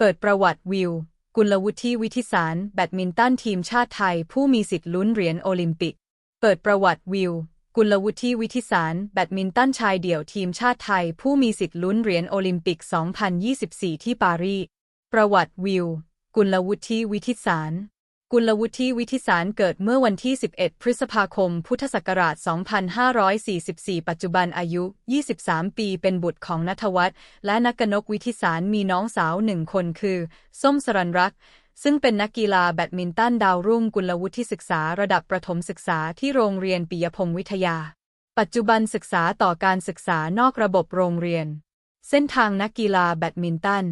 เปิดประวัติวิว กุลวุฒิวิทิสาร แบดมินตันทีมชาติไทย ผู้มีสิทธิ์ลุ้นเหรียญโอลิมปิก เปิดประวัติวิว กุลวุฒิวิทิสาร แบดมินตันชายเดี่ยวทีมชาติไทย ผู้มีสิทธิ์ลุ้นเหรียญโอลิมปิก 2024 ที่ปารีส ประวัติวิว กุลวุฒิวิทิสาร กุลวุฒิวิทิสารเกิดเมื่อวันที่ 11 พฤษภาคม พุทธศักราช 2544 ปัจจุบันอายุ 23 ปีเป็นบุตรของนัทวัฒน์และนักกนกวิทิสารมีน้องสาวหนึ่งคนคือ ส้มสรันรัก ซึ่งเป็นนักกีฬาแบดมินตันดาวรุ่งกุลวุฒิศึกษาระดับประถมศึกษาที่โรงเรียนปิยพงศ์วิทยา ปัจจุบันศึกษาต่อการศึกษานอกระบบโรงเรียน เส้นทางนักกีฬาแบดมินตัน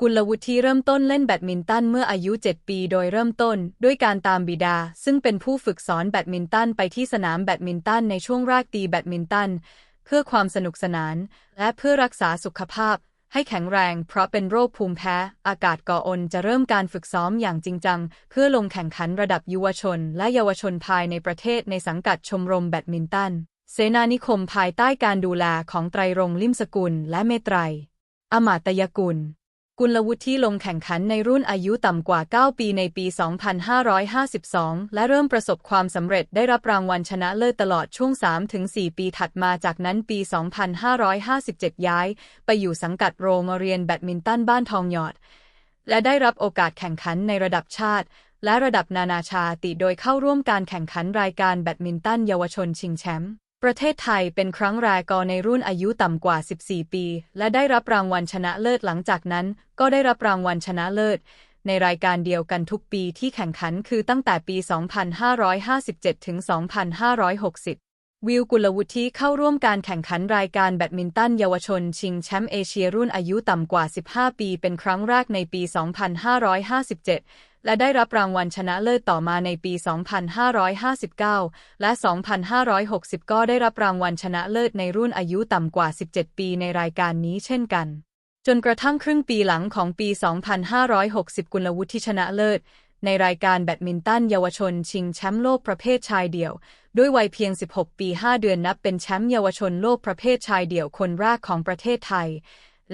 กุลวุฒิเริ่มต้นเล่นแบดมินตันเมื่ออายุ 7 ปี โดยเริ่มต้นด้วยการตามบิดา ซึ่งเป็นผู้ฝึกสอนแบดมินตันไปที่สนามแบดมินตันในช่วงแรกตีแบดมินตัน เพื่อความสนุกสนาน และเพื่อรักษาสุขภาพ ให้แข็งแรง เพราะเป็นโรคภูมิแพ้ อากาศก่ออนจะเริ่มการฝึกซ้อมอย่างจริงจัง เพื่อลงแข่งขันระดับยุวชน และเยาวชนภายในประเทศในสังกัดชมรมแบดมินตัน เสนานิคมภายใต้การดูแลของไตรรงลิมสกุล และเมตไตรอมาตยกุล กุลวุฒิที่ลงแข่งขันในรุ่นอายุต่ำกว่า 9 ปีในปี 2552 และเริ่มประสบความสำเร็จได้รับรางวัลชนะเลิศตลอดช่วง 3-4 ปีถัดมาจากนั้นปี 2557 ย้าย ไปอยู่สังกัดโรงเรียนแบดมินตันบ้านทองหยอด และได้รับโอกาสแข่งขันในระดับชาติ และระดับนานาชาติโดยเข้าร่วมการแข่งขันรายการแบดมินตันเยาวชนชิงแชมป์ ประเทศไทยเป็นครั้งแรกในรุ่นอายุต่ำกว่า 14 ปี และได้รับรางวัลชนะเลิศหลังจากนั้น ก็ได้รับรางวัลชนะเลิศ ในรายการเดียวกันทุกปีที่แข่งขันคือตั้งแต่ปี 2557 ถึง 2560 วิวกุลวุฒิเข้าร่วมการแข่งขันรายการแบดมินตันเยาวชน ชิงแชมป์เอเชียรุ่นอายุต่ำกว่า 15 ปี เป็นครั้งแรกในปี 2557 และได้รับรางวัลชนะเลิศต่อมาในปี 2559 และ 2560 ก็ได้รับรางวัลชนะเลิศในรุ่นอายุต่ำกว่า 17 ปีในรายการนี้เช่นกัน จนกระทั่งครึ่งปีหลังของปี 2560 กุลวุฒิชนะเลิศในรายการแบดมินตันเยาวชนชิงแชมป์โลกประเภทชายเดี่ยว ด้วยวัยเพียง 16 ปี 5 เดือนนับเป็นแชมป์เยาวชนโลกประเภทชายเดี่ยวคนแรกของประเทศไทย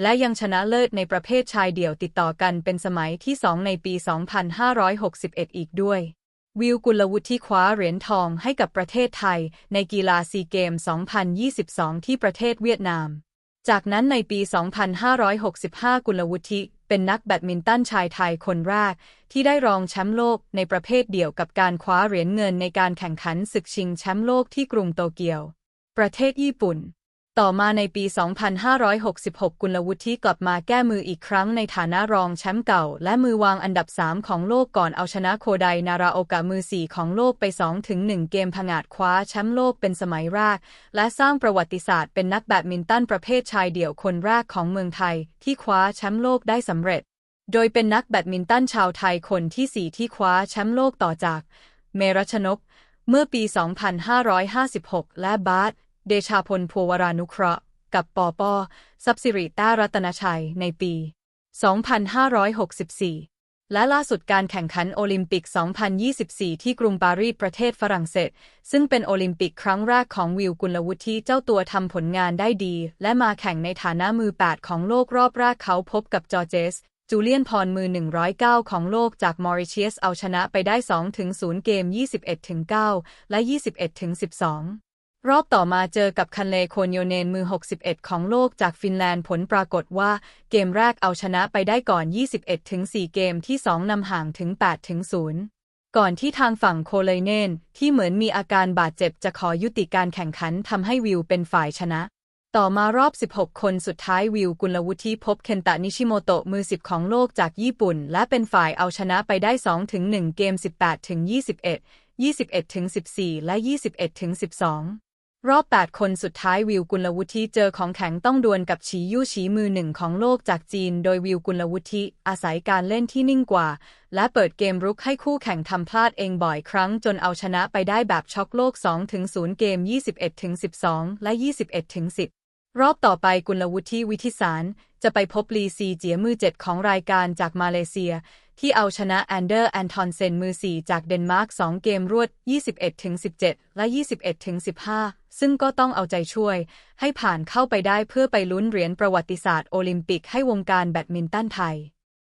และยังชนะเลิศในประเภทชายเดี่ยวติดต่อกันเป็นสมัยที่ 2 ในปี 2561 อีกด้วย วิวกุลวุฒิคว้าเหรียญทองให้กับประเทศไทย ในกีฬาซีเกม 2022 ที่ประเทศเวียดนาม จากนั้นในปี 2565 กุลวุฒิเป็นนักแบดมินตันชายไทยคนแรก ที่ได้รองแชมป์โลกในประเภทเดี่ยวกับการคว้าเหรียญเงินในการแข่งขันศึกชิงแชมป์โลกที่กรุงโตเกียว ประเทศญี่ปุ่น ต่อมาในปี 2566 กุลวุฒิกลับมาแก้มืออีกครั้งในฐานะรองแชมป์เก่า และมือวางอันดับ 3 ของโลกก่อนเอาชนะโคไดนาราโอกะมือ 4 ของโลกไป 2-1 เกมผงาดคว้าแชมป์โลกเป็นสมัยแรก และสร้างประวัติศาสตร์เป็นนักแบดมินตันประเภทชายเดี่ยวคนแรกของเมืองไทย ที่คว้าแชมป์โลกได้สำเร็จ โดยเป็นนักแบดมินตันชาวไทยคนที่ 4 ที่คว้าแชมป์โลกต่อจาก เมรัชนก เมื่อปี 2556 และบาส เดชาพลพัวรานุเคราะห์ กับปอปอซับสิริต้ารัตนชัยในปี 2564 และล่าสุดการแข่งขันโอลิมปิก 2024 ที่กรุงปารีสประเทศฝรั่งเศส ซึ่งเป็นโอลิมปิกครั้งแรกของวิวกุลวุฒิเจ้าตัวทำผลงานได้ดี และมาแข่งในฐานะมือ 8 ของโลกรอบแรกเขาพบกับจอร์เจสจูเลียนพรมือ 109 ของโลกจากมอริเชียสเอาชนะไปได้ 2-0 เกม 21-9 และ 21-12 รอบต่อมาเจอกับคันเลโคนโยเนนมือ 61 ของโลกจากฟินแลนด์ผลปรากฏว่าเกมแรกเอาชนะไปได้ก่อน 21-4เกมที่ 2นำห่างถึง8-0ก่อนที่ทางฝั่งโคเลเนนที่เหมือนมีอาการบาดเจ็บจะขอยุติการแข่งขันทำให้วิวเป็นฝ่ายชนะ ต่อมารอบ 16 คนสุดท้ายวิวกุลวุฒิพบเคนตะนิชิโมโตะมือ 10 ของโลกจากญี่ปุ่น และเป็นฝ่ายเอาชนะไปได้2-1เกม 18-21 21-14 และ 21-12 รอบ 8 คนสุดท้ายวิวกุลวุฒิเจอของแข็งต้องดวลกับฉียู่ฉีมือหนึ่งของโลกจากจีน โดยวิวกุลวุฒิอาศัยการเล่นที่นิ่งกว่า และเปิดเกมรุกให้คู่แข่งทำพลาดเองบ่อยครั้งจนเอาชนะไปได้แบบช็อกโลก 2-0 เกม 21-12 และ 21-10 รอบต่อไปกุลวุฒิวิทิสาร จะไปพบลีซีเจียมือ7ของรายการจากมาเลเซีย ที่เอาชนะแอนเดอร์แอนทอนเซนมือ 4 จากเดนมาร์ก 2 เกมรวด 21-17 และ 21-15 ซึ่งก็ต้องเอาใจช่วย ให้ผ่านเข้าไปได้เพื่อไปลุ้นเหรียญประวัติศาสตร์โอลิมปิกให้วงการแบดมินตันไทย